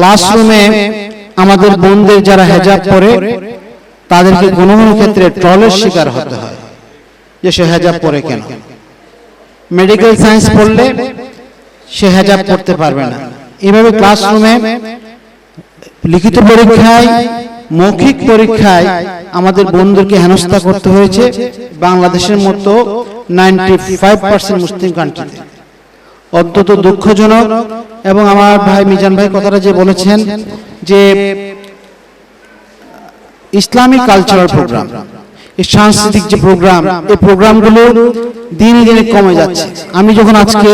ক্লাসরুমে আমাদের বোনদের যারা হেজাব পরে, তাদেরকে কোনো কোনো ক্ষেত্রে ট্রলের শিকার হতে হয়। যে সে হেজাব পরে কেন? মেডিকেল সায়েন্স পড়লে সে হেজাব পড়তে পারবে না। এভাবে ক্লাসরুমে লিখিত পরীক্ষায়, মৌখিক পরীক্ষায় আমাদের বন্ধুকে হেনস্থা করতে হয়েছে। বাংলাদেশের মতো নাইনটি ফাইভ পার্সেন্ট মুসলিম কান্ট্রিতে অত্যন্ত দুঃখজনক এবং আমার ভাই মিজান ভাই কথাটা যে বলেছেন যে ইসলামিক কালচারাল প্রোগ্রাম এই সাংস্কৃতিক যে প্রোগ্রাম এই প্রোগ্রামগুলো দিনে দিনে কমে যাচ্ছে। আমি যখন আজকে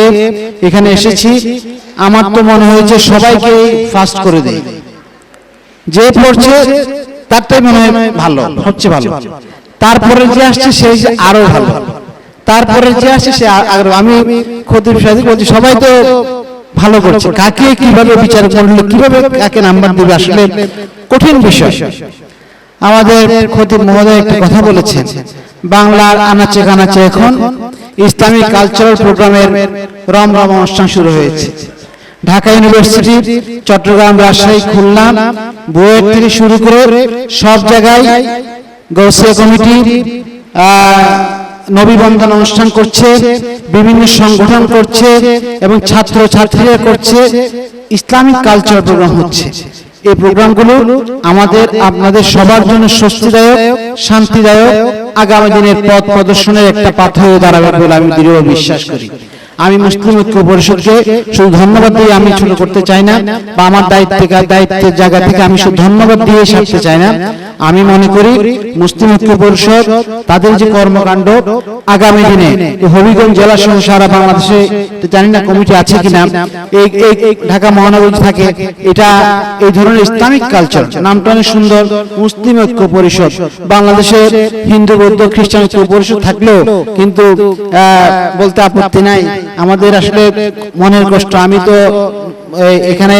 এখানে এসেছি, আমার তো মনে হয়েছে সবাইকে ফাস্ট করে দেয় যে পড়ছে, তারটাই মনে হয় ভালো হচ্ছে ভালো। তারপরে যে আসছে, সেই আরও ভালো। তারপরে যে আসছে সে আমি খতিব সাহেব বলছি, সবাই তো ভালো করছে। কাকে কীভাবে বিচার করলে, কীভাবে কাকে নাম্বার দিবে, আসলে কঠিন বিষয়। আমাদের খতিব মহোদয় একটা কথা বলেছেন। বাংলার আনাচে কানাচে এখন ইসলামিক কালচারাল প্রোগ্রামের রম রম অনুষ্ঠান শুরু হয়েছে। ঢাকা ইউনিভার্সিটি চট্টগ্রাম, রাজশাহী, খুলনা, বুয়েট থেকে শুরু করে সব জায়গায় গৌসিয়া কমিটি নবীবন্ধন অনুষ্ঠান করছে, বিভিন্ন সংগঠন করছে এবং ছাত্র ছাত্রীরা করছে, ইসলামিক কালচার প্রোগ্রাম হচ্ছে। এই প্রোগ্রামগুলো আমাদের, আপনাদের সবার জন্য স্বস্তিদায়ক, শান্তিদায়ক, আগামী দিনের পথ প্রদর্শনের একটা পাথর দাঁড়াবে বলে আমি দৃঢ় বিশ্বাস করি। আমি মুসলিম ঐক্য পরিষদকে শুধু ধন্যবাদ দিয়ে আমি ছোট করতে চাই না বা আমার দায়িত্ব দায়িত্বের জায়গা থেকে আমি শুধু ধন্যবাদ দিয়ে সারতে চাই না। আমি মনে করি মুসলিম ঐক্য পরিষদ তাদের যে কর্মকাণ্ড আগামী দিনে হবিগঞ্জ জেলা সহ সারা বাংলাদেশে জানি না কমিটি আছে কিনা। এই ঢাকা মহানগর থাকে এটা এই ধরনের ইসলামিক কালচার নামটা অনেক সুন্দর। মুসলিম ঐক্য পরিষদ। বাংলাদেশের হিন্দু বৌদ্ধ খ্রিস্টান ঐক্য পরিষদ থাকলেও কিন্তু আহ, বলতে আপত্তি নাই আমাদের আসলে মনের কষ্ট। আমি তো এখানে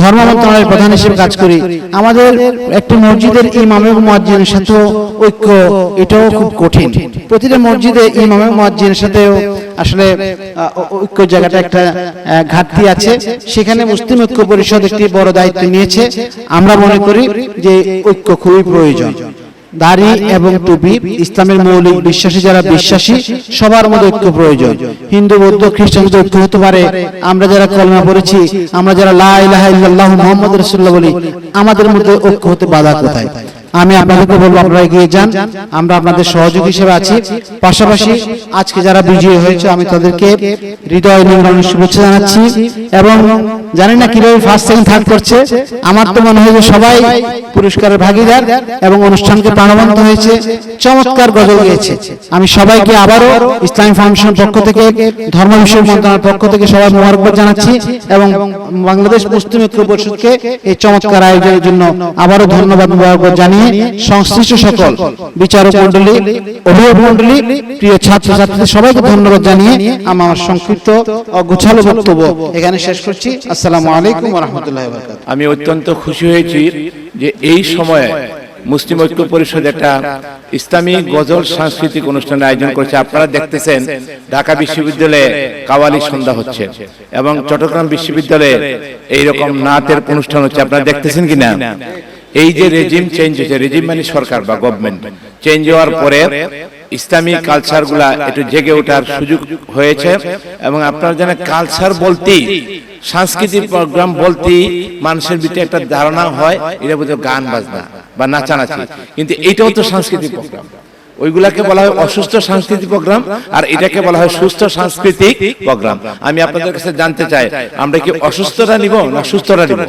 ধর্ম মন্ত্রণালয়ের প্রধান হিসেবে কাজ করি। আমাদের একটি মসজিদের ইমাম এবং মুয়াজ্জিনের সাথে ঐক্য, এটাও খুব কঠিন। প্রতিটা মসজিদে ইমাম এবং মুয়াজ্জিনের সাথেও আসলে ঐক্য জায়গাটা একটা ঘাটতি আছে। সেখানে মুসলিম ঐক্য পরিষদ একটি বড় দায়িত্ব নিয়েছে। আমরা মনে করি যে ঐক্য খুবই প্রয়োজন। দাড়ি এবং টুপি ইসলামের মৌলিক বিশ্বাসী যারা বিশ্বাসী সবার মধ্যে ঐক্য প্রয়োজন। হিন্দু বৌদ্ধ খ্রিস্টান যদি ঐক্য হতে পারে আমরা যারা কলমা পড়েছি আমরা যারা লা ইলাহা রসুল্লাহ মুহাম্মাদুর রাসূলুল্লাহ বলি আমাদের মধ্যে ঐক্য হতে বাধা কোথায়? আমি আপনাদেরকে বলব আপনারা এগিয়ে যান। আমরা আপনাদের সহযোগী হিসেবে আছি। পাশাপাশি আজকে যারা বিজয়ী হয়েছে আমি তাদেরকে হৃদয় নিংড়ানোর শুভেচ্ছা জানাচ্ছি এবং জানি না কীভাবে ফার্স্ট সেকেন্ড থার্ড করছে। আমার তো মনে হয় যে সবাই পুরস্কারের ভাগিদার এবং অনুষ্ঠানকে প্রাণবন্ত হয়েছে। চমৎকার গজল গিয়েছে। আমি সবাইকে আবারও ইসলামী ফাউন্ডেশনের পক্ষ থেকে ধর্ম বিষয় মন্ত্রণালয়ের পক্ষ থেকে সবাই মোবারকবাদ জানাচ্ছি এবং বাংলাদেশ মুসলিম ঐক্য পরিষদকে এই চমৎকার আয়োজনের জন্য আবারও ধন্যবাদ মোবারকবাদ জানিয়ে সংশ্লিষ্ট সকল বিচারক মন্ডলী অভিভাবক মন্ডলী প্রিয় সবাইকে ধন্যবাদ জানিয়ে আমার সংক্ষিপ্ত বক্তব্য এখানে শেষ করছি। আসসালামু আলাইকুম রহমতুল্লাহ আমি অত্যন্ত খুশি হয়েছি যে এই সময়ে মুসলিম ঐক্য পরিষদ একটা ইসলামী গজল সাংস্কৃতিক অনুষ্ঠানের আয়োজন করেছে। আপনারা দেখতেছেন, ঢাকা বিশ্ববিদ্যালয়ে কাওয়ালি সন্ধ্যা হচ্ছে এবং চট্টগ্রাম বিশ্ববিদ্যালয়ে এইরকম নাচের অনুষ্ঠান হচ্ছে। আপনারা দেখতেছেন কিনা? এই যে রেজিম চেঞ্জ হয়েছে রেজিম মানে সরকার বা গভর্নমেন্ট চেঞ্জ হওয়ার পরে ইসলামী কালচারগুলা একটু জেগে ওঠার সুযোগ হয়েছে। এবং আপনারা জানেন কালচার বলতেই সাংস্কৃতিক প্রোগ্রাম বলতেই মানুষের ভিতরে একটা ধারণা হয় এটা বলতে গান বাজনা বা নাচানাচি। কিন্তু এইটাও তো সাংস্কৃতিক প্রোগ্রাম ওইগুলাকে বলা হয় অসুস্থ সাংস্কৃতিক প্রোগ্রাম আর এটাকে বলা হয় সুস্থ সাংস্কৃতিক প্রোগ্রাম আমি আপনাদের কাছে জানতে চাই আমরা কি অসুস্থতা নিব না সুস্থতা নিব?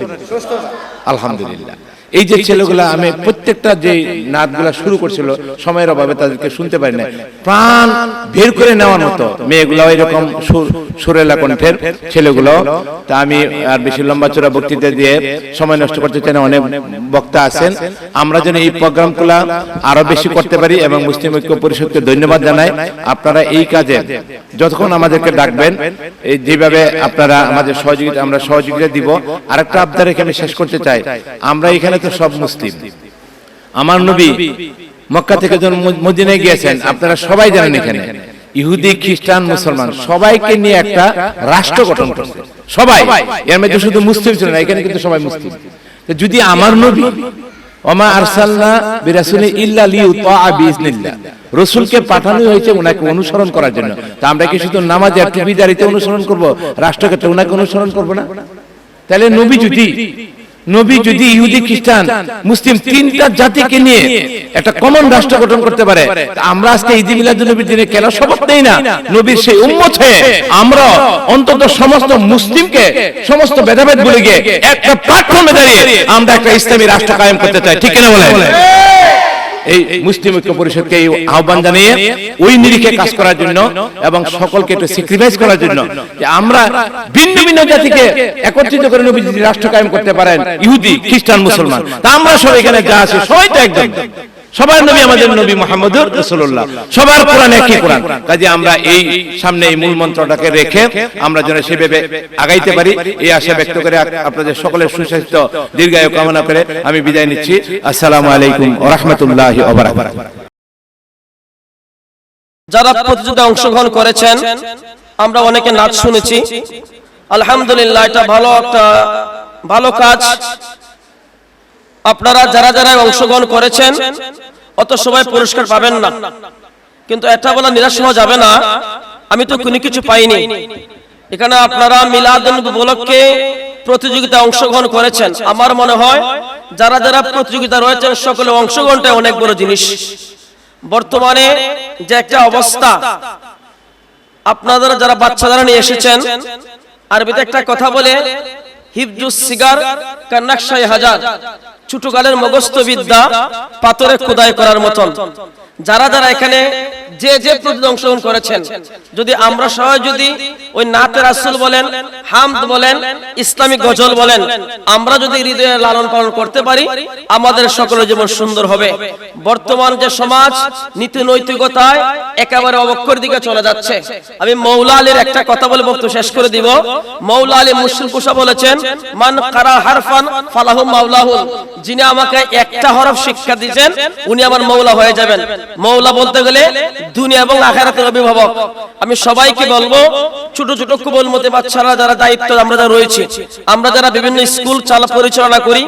আলহামদুলিল্লাহ এই যে ছেলেগুলা আমি প্রত্যেকটা যে নাচগুলা শুরু করছিল, সময়ের অভাবে তাদেরকে শুনতে পারি না প্রাণ বের করে নেওয়ার মতো মেয়েগুলো এরকম সুরেলা কণ্ঠের ছেলেগুলো। তা আমি আর বেশি লম্বা চূড়া বক্তৃতা দিয়ে সময় নষ্ট করতে চাই না, অনেক বক্তা আছেন। আমরা যেন এই প্রোগ্রামগুলা আরও বেশি করতে পারি এবং মুসলিম ঐক্য পরিষদকে ধন্যবাদ জানাই। আপনারা এই কাজে যতক্ষণ আমাদেরকে ডাকবেন, এই যেভাবে আপনারা আমাদের সহযোগিতা আমরা সহযোগিতা দিব, আরেকটা আবদার এখানে শেষ করতে চাই। আমরা এখানে তো সব মুসলিম। আমার নবী মক্কা থেকে যখন মদ- মদিনায় গিয়েছেন আপনারা সবাই জানেন এখানে ইহুদি খ্রিস্টান মুসলমান সবাইকে নিয়ে একটা রাষ্ট্র গঠন করছে। সবাই। এর মধ্যে শুধু মুসলিম ছিল না এখানে কিন্তু সবাই মুসলিম। যদি আমার নবী ওমা আরসালনা বিরাসুলি ইল্লা লিউতা বিইজনিল্লাহ রাসূলকে পাঠানো হয়েছে ওনাকে অনুসরণ করার জন্য। তা আমরা কি শুধু নামাজ আর টুপিদারিতে অনুসরণ করব? রাষ্ট্রক্ষেত্রে ওনাকে অনুসরণ করব না? তাহলে নবী যদি নবী যদি ইহুদি খ্রিস্টান মুসলিম তিনটা জাতিকে নিয়ে একটা কমন রাষ্ট্র গঠন করতে পারে। আমরা আজকে ঈদ মিলাদ নবীর দিনে কেন শপথ নেই না? নবীর সেই উম্মত হয়ে আমরা অন্তত সমস্ত মুসলিমকে সমস্ত ভেদাভেদ বলে গিয়ে একটা প্ল্যাটফর্মে দাঁড়িয়ে আমরা একটা ইসলামী রাষ্ট্র কায়েম করতে চাই। ঠিক কিনা বলে এই মুসলিম ঐক্য পরিষদকে এই আহ্বান জানিয়ে ওই নিরিখে কাজ করার জন্য এবং সকলকে একটু স্যাক্রিফাইস করার জন্য যে আমরা ভিন্ন ভিন্ন জাতিকে একত্রিত করে নবী রাষ্ট্র কায়েম করতে পারেন, ইহুদি, খ্রিস্টান, মুসলমান। তা আমরা সবাই এখানে যা আছে সবাই তো একদম। সবার নবী আমাদের নবী মোহাম্মদুর রাসূলুল্লাহ। সবার কোরআন একই কোরআন। কাজে আমরা এই সামনে এই মূল মন্ত্রটাকে রেখে আমরা যেন সেভাবে আগাইতে পারি এই আশা ব্যক্ত করে আপনাদের সকলের সুস্বাস্থ্য দীর্ঘায়ু কামনা করে আমি বিদায় নিচ্ছি। আসসালামু আলাইকুম ওয়া রাহমাতুল্লাহি ওয়া যারা প্রতিযোগিতায় অংশগ্রহণ করেছেন আমরা অনেকে নাচ শুনেছি। আলহামদুলিল্লাহ এটা ভালো একটা ভালো কাজ। আপনারা যারা যারা অংশগ্রহণ করেছেন, অত সবাই পুরস্কার পাবেন না। কিন্তু এটা বলা নিরাশ হওয়া যাবে না। আমি তো কোনো কিছু পাইনি। এখানে আপনারা মিলাদ উপলক্ষে প্রতিযোগিতায় অংশগ্রহণ করেছেন। আমার মনে হয় যারা যারা প্রতিযোগিতা রয়েছেন, সকলে অংশগ্রহণটা অনেক বড় জিনিস। বর্তমানে যে একটা অবস্থা আপনারা যারা বাচ্চা যারা নিয়ে এসেছেন, আরবিতে একটা কথা বলে, হিফজুস সিগার কান্নাকশাই হাজার। ছোটকালের মগস্থ বিদ্যা পাথরে খোদাই করার মতন। যারা যারা এখানে যে যে প্রতিযোগিতা অংশগ্রহণ করেছেন, যদি আমরা সবাই যদি ওই নাতে রাসুল বলেন, হামদ বলেন, ইসলামিক গজল বলেন, আমরা যদি হৃদয়ে লালন পালন করতে পারি, আমাদের সকলের জীবন সুন্দর হবে। বর্তমান যে সমাজ, নীতি নৈতিকতায় একেবারে অবক্ষর দিকে চলে যাচ্ছে। আমি মৌলা আলীর একটা কথা বলে বক্তব্য শেষ করে দিব। মৌলা আলী মুসলিম কুসা বলেছেন, মান কারা হারফান, ফালাহু মাওলাহুল। যিনি আমাকে একটা হরফ শিক্ষা দিয়েছেন, উনি আমার মৌলা হয়ে যাবেন। মৌলা বলতে গেলে দুনিয়া এবং আখেরাতের অভিভাবক। আমি সবাইকে বলব, ছোট ছোট কুবল মতে বাচ্চারা যারা দায়িত্ব আমরা যারা রয়েছে, আমরা যারা বিভিন্ন স্কুল চালা পরিচালনা করি,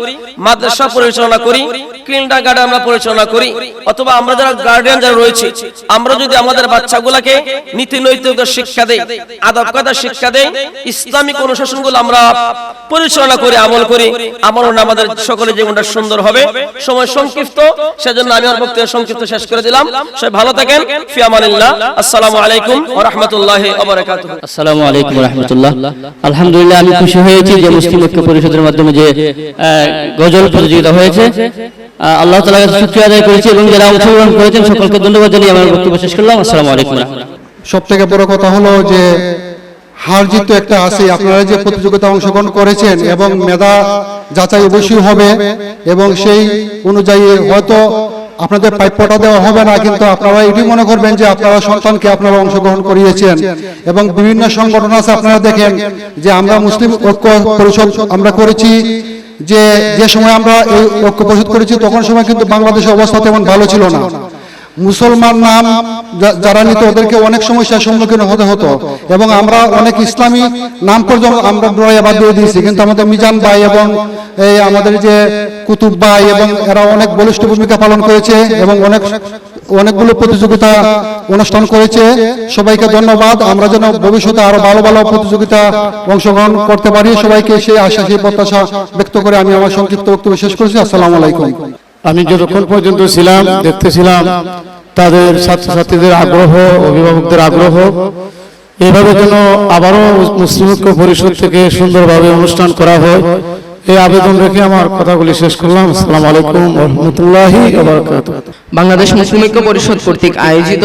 মাদ্রাসা পরিচালনা করি কিন্ডার গার্ডেন আমরা পরিচালনা করি, অথবা আমরা যারা গার্ডিয়ান যারা রয়েছে, আমরা যদি আমাদের বাচ্চাগুলোকে নীতি নৈতিকতার শিক্ষা দেই, আদব কাদা শিক্ষা দেই, ইসলামিক অনুশাসনগুলো আমরা পরিচালনা করি, আমল করি, আমার আমাদের সকলের জীবনটা সুন্দর হবে। সময় সংক্ষিপ্ত, সেজন্য আমি আমার বক্তব্য সংক্ষিপ্ত শেষ করে দিলাম। সবাই ভালো থাকেন, ফি আমানিল্লাহ। আসসালামু আলাইকুম ওয়া রাহমাতুল্লাহি ওয়া বারাকাতুহু। আসসালামু আলাইকুম রহমতুল্লাহ। আলহামদুলিল্লাহ, আমি খুশি হয়েছি যে মুসলিম ঐক্য পরিষদের মাধ্যমে যে গজল প্রতিযোগিতা হয়েছে। আল্লাহ তালা শুক্রিয়া আদায় করেছি এবং যারা অংশগ্রহণ করেছেন সকলকে ধন্যবাদ জানিয়ে আমার বক্তব্য শেষ করলাম। আসসালামু আলাইকুম সব থেকে বড় কথা হলো যে হার জিত একটা আছে, আপনারা যে প্রতিযোগিতা অংশগ্রহণ করেছেন এবং মেধা যাচাই অবশ্যই হবে এবং সেই অনুযায়ী হয়তো আপনাদের প্রাপ্যটা দেওয়া হবে না, কিন্তু আপনারা এটি মনে করবেন যে আপনারা সন্তানকে আপনারা অংশগ্রহণ করিয়েছেন এবং বিভিন্ন সংগঠন আছে, আপনারা দেখেন যে আমরা মুসলিম ঐক্য পরিষদ আমরা করেছি যে যে সময় আমরা এই ঐক্য পরিষদ করেছি তখন সময় কিন্তু বাংলাদেশের অবস্থা তেমন ভালো ছিল না। মুসলমান নাম যারা নিত ওদেরকে অনেক সমস্যার সম্মুখীন হতে হতো। এবং আমরা অনেক ইসলামী নাম পর্যন্ত আমরা বাদ দিয়ে দিয়েছি। কিন্তু আমাদের মিজান ভাই এবং এই আমাদের যে কুতুব ভাই এবং এরা অনেক বলিষ্ঠ ভূমিকা পালন করেছে এবং অনেক অনেকগুলো প্রতিযোগিতা অনুষ্ঠান করেছে। সবাইকে ধন্যবাদ। আমরা যেন ভবিষ্যতে আরও ভালো ভালো প্রতিযোগিতা অংশগ্রহণ করতে পারি। সবাইকে সেই আশা, সেই প্রত্যাশা ব্যক্ত করে আমি আমার সংক্ষিপ্ত বক্তব্য শেষ করছি। আসসালামু আলাইকুম। আমি যতক্ষণ পর্যন্ত ছিলাম, দেখতেছিলাম, তাদের ছাত্রছাত্রীদের আগ্রহ, অভিভাবকদের আগ্রহ, এভাবে যেন আবারও মুসলিম পরিষদ থেকে সুন্দরভাবে অনুষ্ঠান করা হয়। এই আবেদন রেখে আমার কথাগুলি শেষ করলাম। আসসালামু আলাইকুম রহমতুল্লাহি বাংলাদেশ মুসলিম ঐক্য পরিষদ কর্তৃক আয়োজিত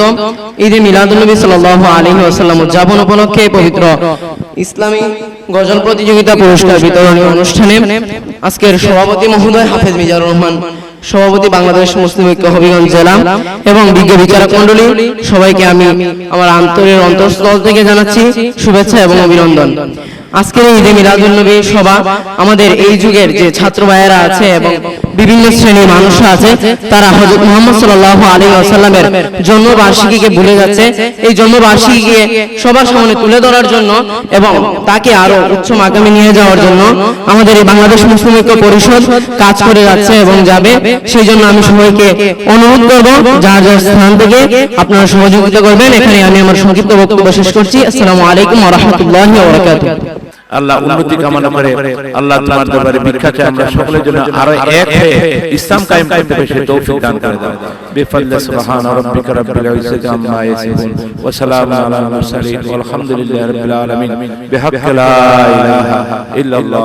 ঈদে মিলাদুলনবী সাল্লাল্লাহু আলাইহি ওয়াসাল্লাম উদযাপন উপলক্ষে পবিত্র ইসলামী গজল প্রতিযোগিতা পুরস্কার বিতরণী অনুষ্ঠানে আজকের সভাপতি মহোদয় হাফেজ মিজানুর রহমান সভাপতি বাংলাদেশ মুসলিম ঐক্য হবিগঞ্জ জেলা এবং বিজ্ঞ বিচারক মণ্ডলী সবাইকে আমি আমার আন্তরের অন্তঃস্থল থেকে জানাচ্ছি শুভেচ্ছা এবং অভিনন্দন। আজকের এই ঈদে মিলাদুল নবী সভা আমাদের এই যুগের যে ছাত্র ভাইয়েরা আছে এবং বিভিন্ন শ্রেণির মানুষ আছে, তারা হযরত মুহাম্মদ সাল্লাল্লাহু আলাইহি ওয়াসাল্লামের জন্মবার্ষিকীকে ভুলে যাচ্ছে। এই জন্মবার্ষিকীকে সবার সামনে তুলে ধরার জন্য এবং তাকে আরও উচ্চ মাকামে নিয়ে যাওয়ার জন্য আমাদের এই বাংলাদেশ মুসলিম ঐক্য পরিষদ কাজ করে যাচ্ছে এবং যাবে। সেই জন্য আমি সবাইকে অনুরোধ করব, যার যার স্থান থেকে আপনারা সহযোগিতা করবেন। এখানে আমি আমার সংক্ষিপ্ত বক্তব্য শেষ করছি। আসসালামু আলাইকুম ওয়া রাহমাতুল্লাহি ওয়া বারাকাতুহু। আল্লাহ উন্নতি কামনা করে আল্লাহ তোমার দরবারে ভিক্ষা চাই আমরা সকলের জন্য আরও এক হয়ে ইসলাম কায়েম করতে পেরে সে তৌফিক দান করে দাও। বিফাদলি সুবহান রাব্বিকা রাব্বিল ইজ্জাতি আম্মা ইয়াসিফুন। ওয়া সালামুন আলাল মুরসালিন ওয়াল হামদুলিল্লাহি রাব্বিল আলামিন বিহাক্কি লা ইলাহা ইল্লাল্লাহ